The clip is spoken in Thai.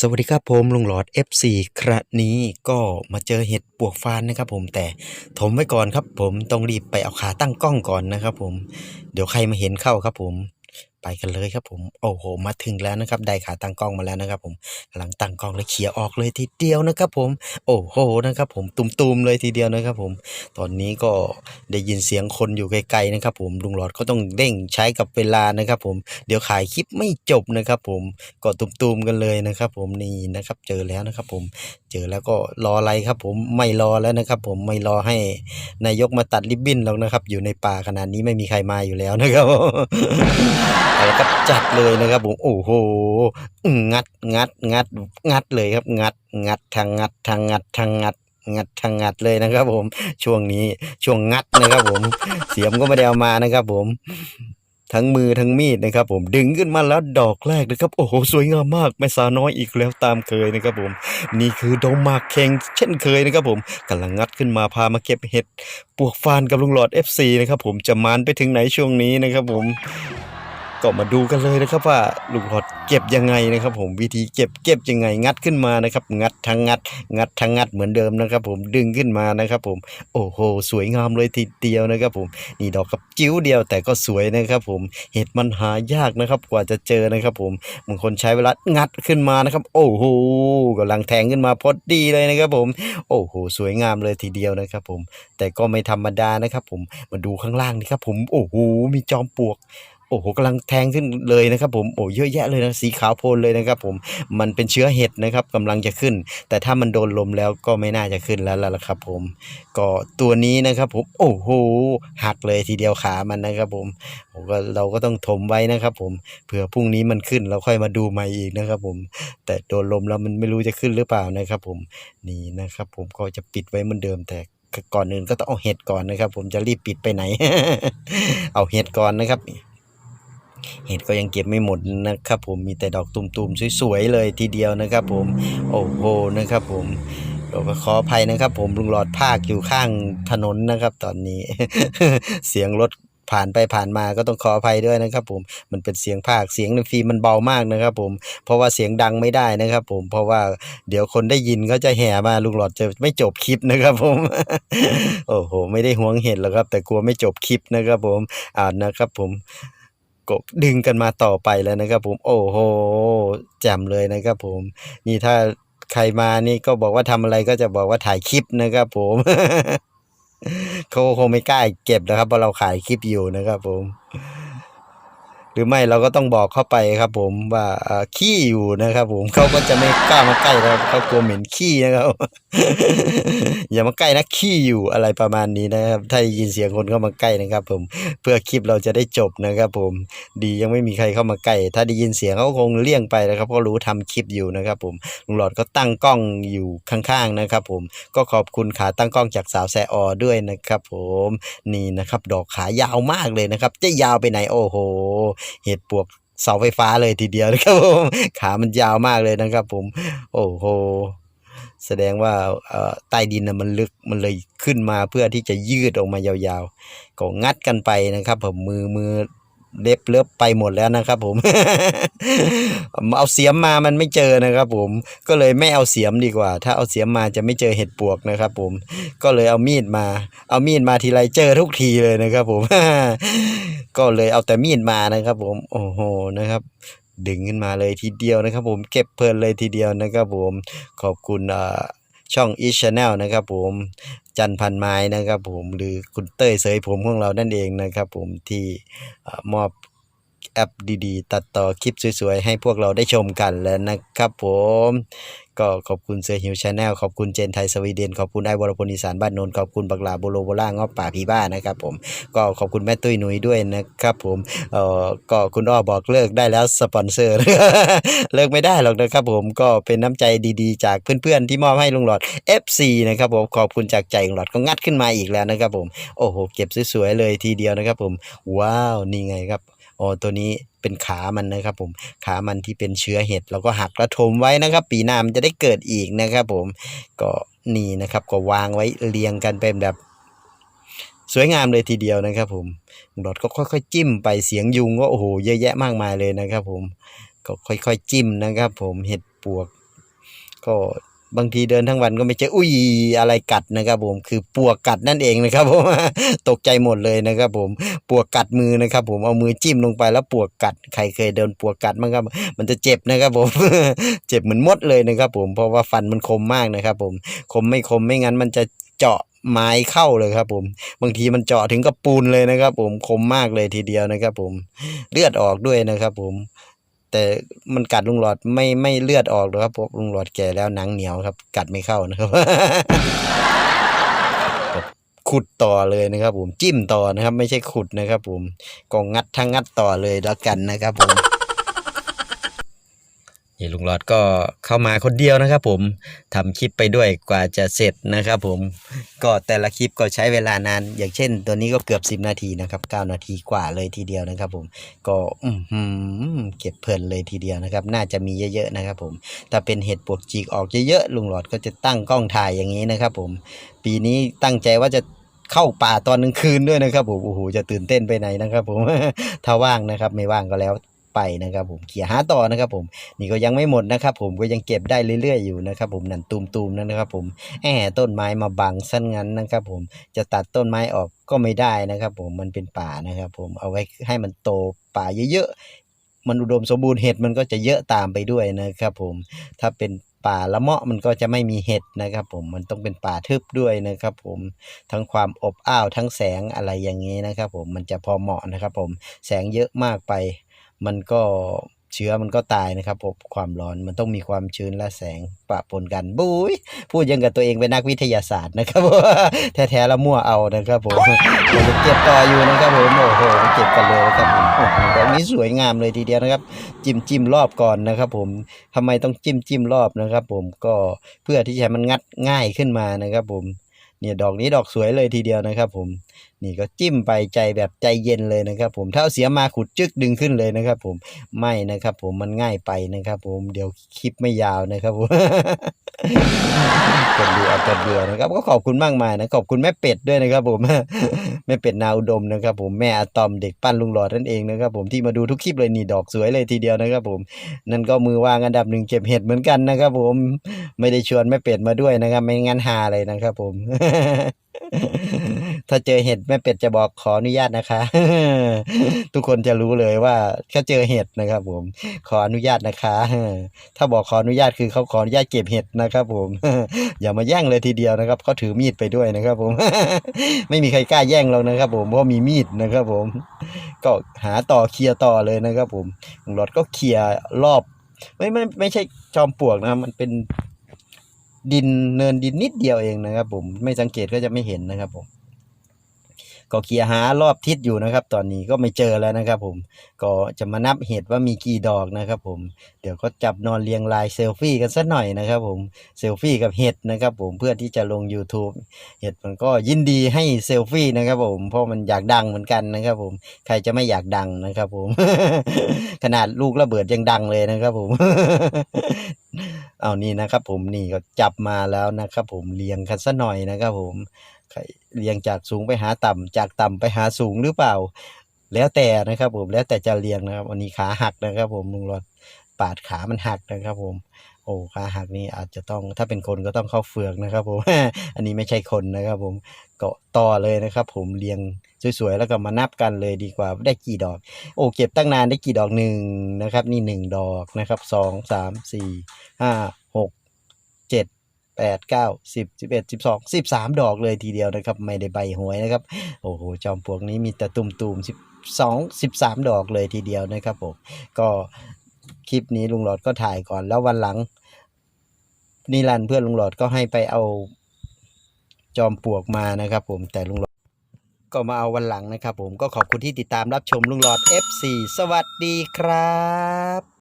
สวัสดีครับผมลุงหลอด FC ครั้นี้ก็มาเจอเห็ดปวกฟานนะครับผมแต่ถมไว้ก่อนครับผมต้องรีบไปเอาขาตั้งกล้องก่อนนะครับผม เดี๋ยวใครมาเห็นเข้าครับผม ไปกันเลยครับผมโอ้โหมาถึงแล้วนะครับได้ขาตั้งกล้องมาแล้วนะครับ ผมกำลังตั้งกล้องแล้วเขี่ยออกเลยทีเดียวนะครับ ผม โอ้โหนะครับ ผมตุมๆเลยทีเดียวนะครับ ผม ตอนนี้ก็ได้ยินเสียงคนอยู่ไกลๆนะครับ ผมลุงหลอดก็ต้องเร่งใช้กับเวลานะครับ ผมเดี๋ยวขายคลิปไม่จบนะครับ ผมก็ตุมๆกันเลยนะครับ ผมนี่นะครับ เจอแล้วนะครับ ผมเจอแล้วก็รออะไรครับ ผมไม่รอแล้วนะครับ ผมไม่รอให้นายกมาตัดริบบิ้นหรอกนะครับ อยู่ในป่าขนาดนี้ไม่มีใครมาอยู่แล้วนะครับเอาละครับจัดเลยนะครับผมโอ้โหงัดงัดงัดงัดเลยครับ งัดงัดทางงัดทางงัดทางงัดงัดทางงัดเลยนะครับ ผมช่วงนี้ช่วงงัดนะครับ ผม เสียมก็ไม่ได้เอามานะครับ ผมทั้งมือทั้งมีดนะครับผมดึงขึ้นมาแล้วดอกแรกนะครับ โอ้โหสวยงามมากแม่สาวน้อยอีกแล้วตามเคยนะครับผม นี่คือดงหมากเข่งเช่นเคยนะครับผมกำลังงัดขึ้นมาพามาเก็บเห็ด ปวกฟานกับลุงหลอด FC นะครับผมจะมานไปถึงไหนช่วงนี้นะครับผม ก็มาดูกันเลยนะครับว่าลุงหลอดเก็บยังไงนะครับ ผมวิธีเก็บเก็บยังไงงัดขึ้นมานะครับ งัดทางงัด งัดทางงัดเหมือนเดิมนะครับ ผมดึงขึ้นมานะครับ ผมโอ้โห สวยงามเลยทีเดียวนะครับ ผมนี่ดอกกับจิ้วเดียวแต่ก็สวยนะครับ ผมเห็ดมันหายากนะครับ กว่าจะเจอนะครับ ผมบางคนใช้เวลางัดขึ้นมานะครับ โอ้โหกำลังแทงขึ้นมาพอดีเลยนะครับ ผม โอ้โหสวยงามเลยทีเดียวนะครับ ผมแต่ก็ไม่ธรรมดานะครับ ผมมาดูข้างล่างนี่ครับ ผมโอ้โหมีจอมปลวก โอ้โหกำลังแทงขึ้นเลยนะครับ ผมโอ้เยอะแยะเลยนะสีขาวโพลนเลยนะครับ ผมมันเป็นเชื้อเห็ดนะครับกำลังจะขึ้น แต่ถ้ามันโดนลมแล้วก็ไม่น่าจะขึ้นแล้วล่ะครับ ผม ก็ตัวนี้นะครับ ผมโอ้โหหักเลยทีเดียวขามันนะครับ ผมผมก็เราก็ต้องถมไว้นะครับ ผมเผื่อพรุ่งนี้มันขึ้นเราค่อยมาดูใหม่อีกนะครับ ผม แต่โดนลมแล้วมันไม่รู้จะขึ้นหรือเปล่านะครับ ผมนี่นะครับ ผมก็จะปิดไว้เหมือนเดิมแต่ก่อนอื่นก็ต้องเอาเห็ดก่อนนะครับ ผมจะรีบปิดไปไหน เอาเห็ดก่อนนะครับ เห็ดก็ยังเก็บไม่หมดนะครับผมมีแต่ดอกตุ่มๆสวยๆเลยทีเดียวนะครับ ผมโอ้โหนะครับ ผมก็ขออภัยนะครับ ผมลุงหลอดภาคอยู่ข้างถนนนะครับ ตอนนี้ เสียงรถผ่านไปผ่านมาก็ต้องขออภัยด้วยนะครับ ผมมันเป็นเสียงภาคเสียงในฟิล์มมันเบามากนะครับ ผมเพราะว่าเสียงดังไม่ได้นะครับ ผมเพราะว่าเดี๋ยวคนได้ยินเขาจะแห่มาลุงหลอดจะไม่จบคลิปนะครับ ผม โอ้โห ไม่ได้หวงเห็ดหรอกครับ แต่กลัวไม่จบคลิปนะครับ ผมอ่านะครับ ผม กบดึงกันมาต่อไปแล้วนะครับ ผมโอ้โหแจ่มเลยนะครับ ผมนี่ถ้าใครมานี่ก็บอกว่าทำอะไรก็จะบอกว่าถ่ายคลิปนะครับ ผมเขาคงไม่กล้าเก็บนะครับเพราะเราขายคลิปอยู่นะครับ ผม หรือไม่เราก็ต้องบอกเข้าไปครับ ผมว่าขี้อยู่นะครับผมเขาก็จะไม่กล้ามาใกล้เราเขากลัวเหม็นขี้นะครับอย่ามาใกล้นะขี้อยู่อะไรประมาณนี้นะครับ ถ้าได้ยินเสียงคนเข้ามาใกล้นะครับ ผมเพื่อคลิปเราจะได้จบนะครับ ผมดียังไม่มีใครเข้ามาใกล้ถ้าได้ยินเสียงเขาคงเลี่ยงไปนะครับเพราะรู้ทำคลิปอยู่นะครับ ผมลุงหลอดก็ตั้งกล้องอยู่ข้างๆนะครับ ผมก็ขอบคุณขาตั้งกล้องจากสาวแซออด้วยนะครับ ผมนี่นะครับ ดอกขายาวมากเลยนะครับ จะยาวไปไหนโอ้โหเห็ดปวกเสาไฟฟ้าเลยทีเดียวนะครับผมขามันยาวมากเลยนะครับ ผม โอ้โหแสดงว่าเอ่อใต้ดินนะมันลึกมันเลยขึ้นมาเพื่อที่จะยืดออกมายาวๆ ก็งัดกันไปนะครับ ผมมือมือเล็บเล็บไปหมดแล้วนะครับ ผม เอาเสียมมามันไม่เจอนะครับ ผมก็เลยไม่เอาเสียมดีกว่า ถ้าเอาเสียมมาจะไม่เจอเห็ดปวกนะครับ ผมก็เลยเอามีดมา เอามีดมาทีไรเจอทุกทีเลยนะครับ ผม ก็เลยเอาแต่มีดมานะครับผมโอ้โหนะครับ ดึงขึ้นมาเลยทีเดียวนะครับ ผมเก็บเพลินเลยทีเดียวนะครับผมขอบคุณอ่าช่อง e channel นะครับผมจันพันไม้นะครับผมหรือคุณเต้ยเสยผมของเรานั่นเองนะครับผมที่มอบแอปดีๆ ตัดต่อคลิปสวยๆ ให้พวกเราได้ชมกันแล้วนะครับผม ก็ขอบคุณเสือหิวชาแนลขอบคุณเจนไทยสวีเดนขอบคุณไอ้วรพลอีสานบ้านนนขอบคุณบักลาโบโลโบล่างอบป่าพีบ้านะครับผมก็ขอบคุณแม่ตุ้ยหนุยด้วยนะครับผมเอ่อก็คุณอ้อบอกเลิกได้แล้วสปอนเซอร์เลิกไม่ได้หรอกนะครับผมก็เป็นน้ำใจดีๆ จากเพื่อนๆที่มอบให้ลุงหลอด FC นะครับผมขอบคุณจากใจลุงหลอดก็งัดขึ้นมาอีกแล้วนะครับผมโอ้โหเก็บสวยๆเลยทีเดียวนะครับผมว้าวนี่ไงครับ อ๋อตัวนี้เป็นขามันนะครับผมขามันที่เป็นเชื้อเห็ดเราก็หักกระทมไว้นะครับ ปีหน้ามันจะได้เกิดอีกนะครับผมก็นี่นะครับก็วางไว้เรียงกันเป็นแบบสวยงามเลยทีเดียวนะครับผมลุงหลอดก็ค่อยๆ จิ้มไปเสียงยุงก็โอ้โหเยอะแยะมากมายเลยนะครับผมก็ค่อยๆ จิ้มนะครับผมเห็ดปวกก็ บางทีเดินทั้งวันก็ไม่เจออุ้ยอะไรกัดนะครับผมคือปวกกัดนั่นเองนะครับผมตกใจหมดเลยนะครับ ผมปวกกัดมือนะครับ ผมเอามือจิ้มลงไปแล้วปวกกัดใครเคยโดนปวกกัดมั้งครับ มันจะเจ็บนะครับ ผมเจ็บเหมือนมดเลยนะครับ ผมเพราะว่าฟันมันคมมากนะครับ ผมคมไม่คมไม่งั้นมันจะเจาะไม้เข้าเลยครับผมบางทีมันเจาะถึงกับปูนเลยนะครับ ผมคมมากเลยทีเดียวนะครับ ผมเลือดออกด้วยนะครับ ผม แต่มันกัดลุงหลอดไม่ไม่เลือดออกหรอกครับเพราะลุงหลอดแก่แล้วหนังเหนียวครับ กัดไม่เข้านะครับ ขุดต่อเลยนะครับ ผมจิ้มต่อนะครับ ไม่ใช่ขุดนะครับ ผมก็งัดทั้งงัดต่อเลยแล้วกันนะครับผม นี่ลุงหลอดก็เข้ามาคนเดียวนะครับ ผมทำคลิปไปด้วยกว่าจะเสร็จนะครับ ผมก็แต่ละคลิปก็ใช้เวลานาน อย่างเช่น ตัวนี้ก็เกือบ 10 นาทีนะครับ 9 นาทีกว่าเลยทีเดียวนะครับ ผมก็อือหือเก็บเพลินเลยทีเดียวนะครับ น่าจะมีเยอะๆนะครับ ผมถ้าเป็นเห็ดปวกจีกออกเยอะๆลุงหลอดก็จะตั้งกล้องถ่ายอย่างนี้นะครับ ผม ปีนี้ตั้งใจว่าจะเข้าป่าตอนกลางคืนด้วยนะครับผมโอ้โหจะตื่นเต้นไปไหนนะครับ ผมถ้าว่างนะครับ ไม่ว่างก็แล้ว ไปนะครับผมเขี่ยหาต่อนะครับผมนี่ก็ยังไม่หมดนะครับผมก็ยังเก็บได้เรื่อย ๆ อยู่นะครับผมนั่นตูมๆนั่นนะครับผมแอบต้นไม้มาบังสั้นงั้นนะครับผมจะตัดต้นไม้ออกก็ไม่ได้นะครับผมมันเป็นป่านะครับผมเอาไว้ให้มันโตป่าเยอะๆมันอุดมสมบูรณ์เห็ดมันก็จะเยอะตามไปด้วยนะครับผมถ้าเป็นป่าละเมาะมันก็จะไม่มีเห็ดนะครับผมมันต้องเป็นป่าทึบด้วยนะครับผมทั้งความอบอ้าวทั้งแสงอะไรอย่างนี้นะครับผมมันจะพอเหมาะนะครับผมแสงเยอะมากไป มันก็เชื้อมันก็ตายนะครับผมความร้อนมันต้องมีความชื้นและแสงปะปนกันบุ้ยพูดยังกับตัวเองเป็นนักวิทยาศาสตร์นะครับแท้ๆแล้วมั่วเอานะครับผมเก็บต่ออยู่นะครับผมโอ้โหเก็บกันเลยนะครับผมโอ้โหแบบนี้สวยงามเลยทีเดียวนะครับ จิ้มจิ้มรอบก่อนนะครับ ผมทำไมต้องจิ้มจิ้มรอบนะครับ ผมก็เพื่อที่จะมันงัดง่ายขึ้นมานะครับ ผมเนี่ยดอกนี้ดอกสวยเลยทีเดียวนะครับ ผม นี่ก็จิ้มไปใจแบบใจเย็นเลยนะครับ ผมถ้าเอาเสียมาขุดจึกดึงขึ้นเลยนะครับ ผมไม่นะครับ ผมมันง่ายไปนะครับ ผมเดี๋ยวคลิปไม่ยาวนะครับผมคนดูอาจจะเบื่อนะครับ ก็ขอบคุณมากมายนะขอบคุณแม่เป็ดด้วยนะครับ ผมแม่เป็ดนาอุดมนะครับ ผมแม่อะตอมเด็กปั้นลุงหลอดนั่นเองนะครับ ผมที่มาดูทุกคลิปเลยนี่ดอกสวยเลยทีเดียวนะครับ ผมนั่นก็มือวางอันดับหนึ่งเก็บเห็ดเหมือนกันนะครับ ผมไม่ได้ชวนแม่เป็ดมาด้วยนะครับ ไม่งั้นหาเลยนะครับ ผม ถ้าเจอเห็ดแม่เป็ดจะบอกขออนุญาตนะคะ ทุกคนจะรู้เลยว่าเขาเจอเห็ดนะครับ ผม ขออนุญาตนะคะ ถ้าบอกขออนุญาตคือเขาขออนุญาตเก็บเห็ดนะครับ ผม อย่ามาแย่งเลยทีเดียวนะครับเขาถือมีดไปด้วยนะครับ ผม ไม่มีใครกล้าแย่งเรานะครับ ผมเพราะมีมีดนะครับ ผม ก็หาต่อเคลียร์ต่อเลยนะครับ ผมลุงหลอดก็เคลียร์รอบไม่ไม่ไม่ใช่จอมปลวกนะครับมันเป็น ดินเนินดินนิดเดียวเองนะครับ ผมไม่สังเกตก็จะไม่เห็นนะครับผม ก็เคลียร์หารอบทิศอยู่นะครับ ตอนนี้ก็ไม่เจอแล้วนะครับ ผมก็จะมานับเห็ดว่ามีกี่ดอกนะครับ ผมเดี๋ยวก็จับนอนเรียงรายเซลฟี่กันสักหน่อยนะครับ ผมเซลฟี่กับเห็ดนะครับ ผมเพื่อที่จะลง YouTube เห็ดมันก็ยินดีให้เซลฟี่นะครับผมเพราะมันอยากดังเหมือนกันนะครับ ผมใครจะไม่อยากดังนะครับ ผม ขนาดลูกระเบิดยังดังเลยนะครับ ผมเอานี่นะครับ ผมนี่ก็จับมาแล้วนะครับ ผมเรียงกันสักหน่อยนะครับ ผม เรียงจากสูงไปหาต่ำจากต่ำไปหาสูงหรือเปล่า แล้วแต่นะครับ ผมแล้วแต่จะเรียงนะครับวันนี้ขาหักนะครับ ผมลุงรอดปาดขามันหักนะครับ ผม โอ้ขาหักนี่อาจจะต้องถ้าเป็นคนก็ต้องเข้าเฟือกนะครับ ผมอันนี้ไม่ใช่คนนะครับ ผมเก็ต่อเลยนะครับ ผมเรียงสวยๆแล้วก็มานับกันเลยดีกว่าได้กี่ดอก โอ้เก็บตั้งนานได้กี่ดอกหนึ่งนะครับ นี่หนึ่งดอกนะครับสองสามสี่ห้าหกเจ็ด แปดเก้าสิบสิบเอ็ดสิบสองสิบสามดอกเลยทีเดียวนะครับ ไม่ได้ใบหวยนะครับ โอ้โห จอมปลวกนี้มีแต่ตุ่มๆสิบสองสิบสามดอกเลยทีเดียวนะครับผมก็คลิปนี้ลุงหลอดก็ถ่ายก่อนแล้ววันหลังนิรันเพื่อนลุงหลอดก็ให้ไปเอาจอมปลวกมานะครับ ผมแต่ลุงหลอดก็มาเอาวันหลังนะครับ ผมก็ขอบคุณที่ติดตามรับชมลุงหลอด F4 สวัสดีครับ